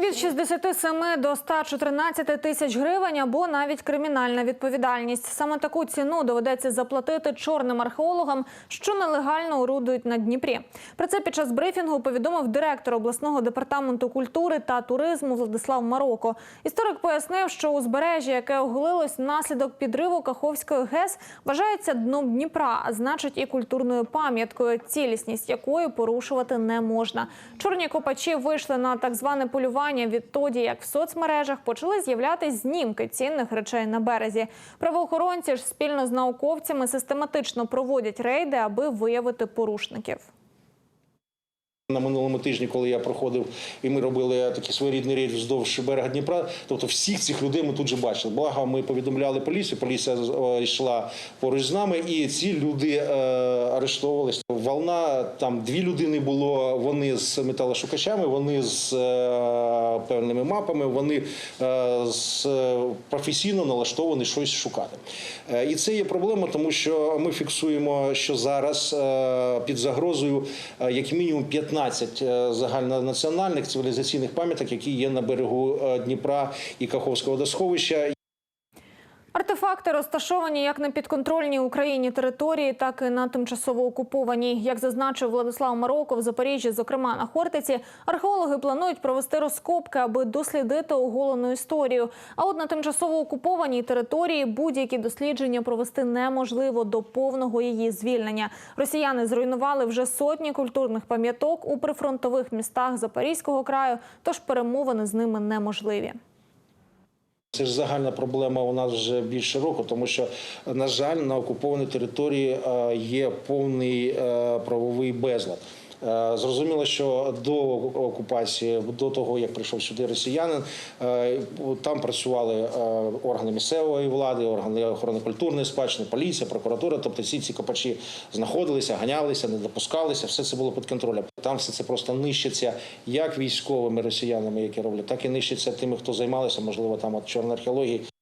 Від 67 до 114 тисяч гривень або навіть кримінальна відповідальність. Саме таку ціну доведеться заплатити чорним археологам, що нелегально орудують на Дніпрі. Про це під час брифінгу повідомив директор обласного департаменту культури та туризму Владислав Мароко. Історик пояснив, що узбережжя, яке оголилось внаслідок підриву Каховської ГЕС, вважається дном Дніпра, а значить і культурною пам'яткою, цілісність якої порушувати не можна. Чорні копачі вийшли на так зване полювання відтоді, як в соцмережах почали з'являтись знімки цінних речей на березі. Правоохоронці ж спільно з науковцями систематично проводять рейди, аби виявити порушників. На минулому тижні, коли я проходив, і ми робили такий своєрідний рейд вздовж берега Дніпра. Тобто всіх цих людей ми тут же бачили. Благо, ми повідомляли поліцію. Поліція е, йшла поруч з нами, і ці люди е, арештовувалися. Волна там дві людини було. Вони з металошукачами, вони з е, певними мапами. Вони е, з е, професійно налаштовані щось шукати. Е, і це є проблема, тому що ми фіксуємо, що зараз е, під загрозою е, як мінімум 15 е, загальнонаціональних цивілізаційних пам'яток, які є на берегу е, Дніпра і Каховського водосховища. Артефакти розташовані як на підконтрольній Україні території, так і на тимчасово окупованій. Як зазначив Владислав Мароко в Запоріжжі, зокрема на Хортиці, археологи планують провести розкопки, аби дослідити оголену історію. А от на тимчасово окупованій території будь-які дослідження провести неможливо до повного її звільнення. Росіяни зруйнували вже сотні культурних пам'яток у прифронтових містах Запорізького краю, тож перемовини з ними неможливі. Це ж загальна проблема у нас вже більше року, тому що, на жаль, на окупованій території е, є повний е, правовий безлад. Е, Зрозуміло, що до окупації, до того як прийшов сюди росіянин, е, там працювали е, органи місцевої влади, органи охорони культурної спадщини, поліція, прокуратура. Тобто всі ці копачі знаходилися, ганялися, не допускалися. Все це було під контролем. Там все це просто нищиться як військовими росіянами, які роблять, так і нищиться тими, хто займалися, можливо, там от чорної археології.